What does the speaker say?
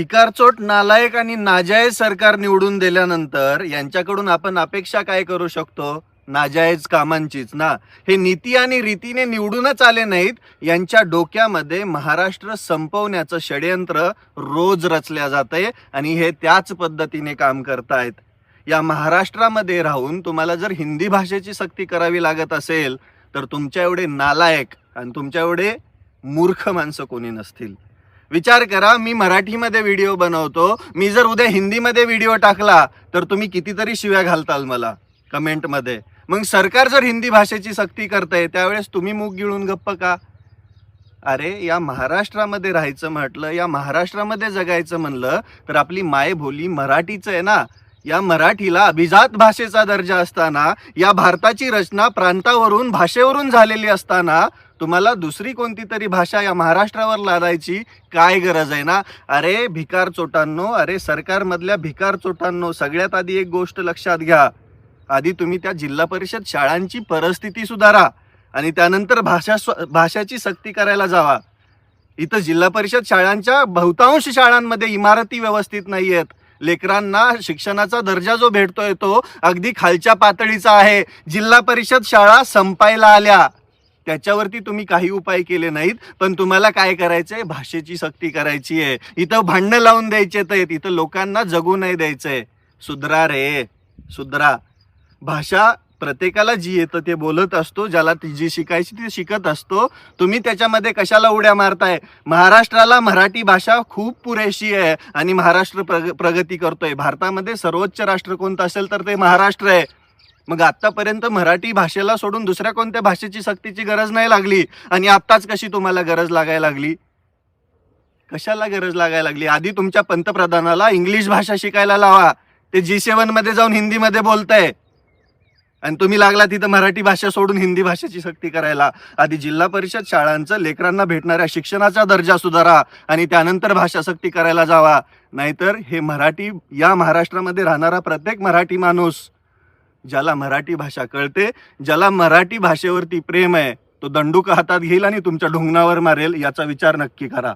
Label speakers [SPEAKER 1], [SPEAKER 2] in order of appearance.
[SPEAKER 1] भिकारचोट नालायक आणि नाजायज सरकार निवडून दिल्यानंतर यांच्याकडून आपण अपेक्षा काय करू शकतो? नाजायज कामांचीच ना. हे नीती आणि रीतीने निवडूनच आले नाहीत. यांच्या डोक्यामध्ये महाराष्ट्र संपवण्याचं षडयंत्र रोज रचल्या जाते आणि हे त्याच पद्धतीने काम करतायत. या महाराष्ट्रामध्ये राहून तुम्हाला जर हिंदी भाषेची सक्ती करावी लागत असेल तर तुमच्या एवढे नालायक आणि तुमच्या एवढे मूर्ख माणसं कोणी नसतील. विचार करा मी मराठीमध्ये व्हिडिओ बनवतो. मी जर उद्या हिंदीमध्ये व्हिडिओ टाकला तर तुम्ही कितीतरी शिव्या घालताल मला कमेंटमध्ये. मग सरकार जर हिंदी भाषेची सक्ती करतंय त्यावेळेस तुम्ही मूग गिळून गप्प का? अरे या महाराष्ट्रामध्ये राहायचं म्हटलं या महाराष्ट्रामध्ये जगायचं म्हणलं तर आपली मायबोली मराठीच आहे ना. या मराठीला अभिजात भाषेचा दर्जा असताना या भारताची रचना प्रांतावरून भाषेवरून झालेली असताना तुम्हाला दुसरी कोणती तरी भाषा या महाराष्ट्रावर लादायची काय गरज आहे ना? अरे भिकार चोटांनो अरे सरकारमधल्या भिकार चोटांनो सगळ्यात आधी एक गोष्ट लक्षात घ्या. आधी तुम्ही त्या जिल्हा परिषद शाळांची परिस्थिती सुधारा आणि त्यानंतर भाषा स्व- भाषाची सक्ती करायला जावा. इथं जिल्हा परिषद शाळांच्या बहुतांश शाळांमध्ये इमारती व्यवस्थित नाही आहेत लेकरांना शिक्षणाचा दर्जा जो भेटतोय तो अगदी खालच्या पातळीचा आहे. जिल्हा परिषद शाळा संपायला आल्या. त्याच्यावरती तुम्ही काही उपाय केले नाहीत पण तुम्हाला काय करायचंय? भाषेची सक्ती करायची आहे. इथं भांडणं लावून द्यायचे आहेत इथं लोकांना जगू नाही द्यायचंय. सुधरा रे सुधरा. भाषा प्रत्येकाला जी येतं ते बोलत असतो ज्याला ती जी शिकायची ती शिकत असतो. तुम्ही त्याच्यामध्ये कशाला उड्या मारताय? महाराष्ट्राला मराठी भाषा खूप पुरेशी आहे आणि महाराष्ट्र प्रग प्रगती करतोय. भारतामध्ये सर्वोच्च राष्ट्र कोणतं असेल तर ते महाराष्ट्र आहे. मग आतापर्यंत मराठी भाषेला सोडून दुसऱ्या कोणत्या भाषेची सक्तीची गरज नाही लागली? आणि आत्ताच कशी तुम्हाला गरज लागायला लागली? कशाला गरज लागायला लागली? आधी तुमच्या पंतप्रधानाला इंग्लिश भाषा शिकायला लावा. ते जी सेवनमध्ये जाऊन हिंदीमध्ये बोलताय. आणि तुम्ही लागला तिथं मराठी भाषा सोडून हिंदी भाषेची सक्ती करायला. आधी जिल्हा परिषद शाळांचं लेकरांना भेटणाऱ्या शिक्षणाचा दर्जा सुधारा आणि त्यानंतर भाषा सक्ती करायला जावा. नाहीतर हे मराठी या महाराष्ट्रामध्ये राहणारा प्रत्येक मराठी माणूस ज्याला मराठी भाषा कळते ज्याला मराठी भाषेवरती प्रेम आहे तो दंडूक हातात घेईल आणि तुमच्या ढोंगणावर मारेल याचा विचार नक्की करा.